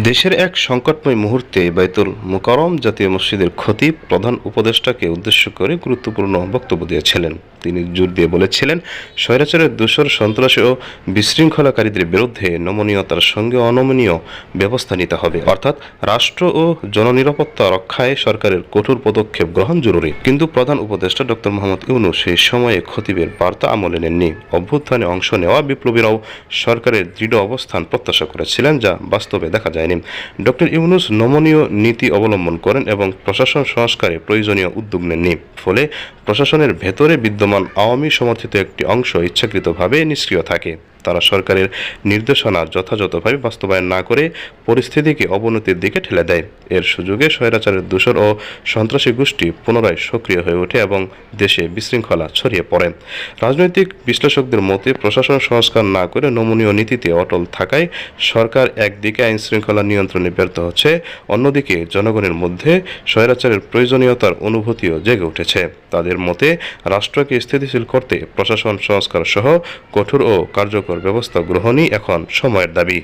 দেশের এক সংকটময় মুহূর্তে বাইতুল মোকারম জাতীয় মসজিদের খতিব প্রধান উপদেষ্টাকে উদ্দেশ্য করে গুরুত্বপূর্ণ বক্তব্য দিয়েছিলেন। তিনি জোর দিয়ে বলেছিলেন, স্বৈরাচারের দোসর সন্ত্রাসী ও বিশৃঙ্খলাকারীদের বিরুদ্ধে নমনীয়তার সঙ্গে অনমনীয় ব্যবস্থা নিতে হবে। অর্থাৎ রাষ্ট্র ও জননিরাপত্তা রক্ষায় সরকারের কঠোর পদক্ষেপ গ্রহণ জরুরি। কিন্তু প্রধান উপদেষ্টা ডক্টর মোহাম্মদ ইউনুস সেই সময়ে খতিবের বার্তা আমলে নেননি। অভ্যুত্থানে অংশ নেওয়া বিপ্লবীরাও সরকারের দৃঢ় অবস্থান প্রত্যাশা করেছিলেন, যা বাস্তবে দেখা যায়নি। ডক্টর ইউনুস নমনীয় নীতি অবলম্বন করেন এবং প্রশাসন সংস্কারে প্রয়োজনীয় উদ্যোগ নেননি। ফলে প্রশাসনের ভেতরে বিদ্যমান আওয়ামী সমর্থিত একটি অংশ ইচ্ছাকৃতভাবে নিষ্ক্রিয় থাকে। তারা সরকারের নির্দেশনা যথাযথভাবে বাস্তবায়ন না করে পরিস্থিতিকে অবনতির দিকে ঠেলে দেয়। এর সুযোগে স্বৈরাচারের দূষণ ও সন্ত্রাসী গোষ্ঠী পুনরায় সক্রিয় হয়ে ওঠে এবং দেশে বিশৃঙ্খলা ছড়িয়ে পড়ে। রাজনৈতিক বিশ্লেষকদের মতে, প্রশাসন সংস্কার না করে নমনীয় নীতিতে অটল থাকায় সরকার একদিকে আইন শৃঙ্খলা নিয়ন্ত্রণে ব্যর্থ হচ্ছে, অন্যদিকে জনগণের মধ্যে স্বৈরাচারের প্রয়োজনীয়তার অনুভূতিও জেগে উঠেছে। তাদের মতে, রাষ্ট্রকে স্থিতিশীল করতে প্রশাসন সংস্কার সহ কঠোর ও কার্যকর ব্যবস্থা গ্রহণই এখন সময়ের দাবি।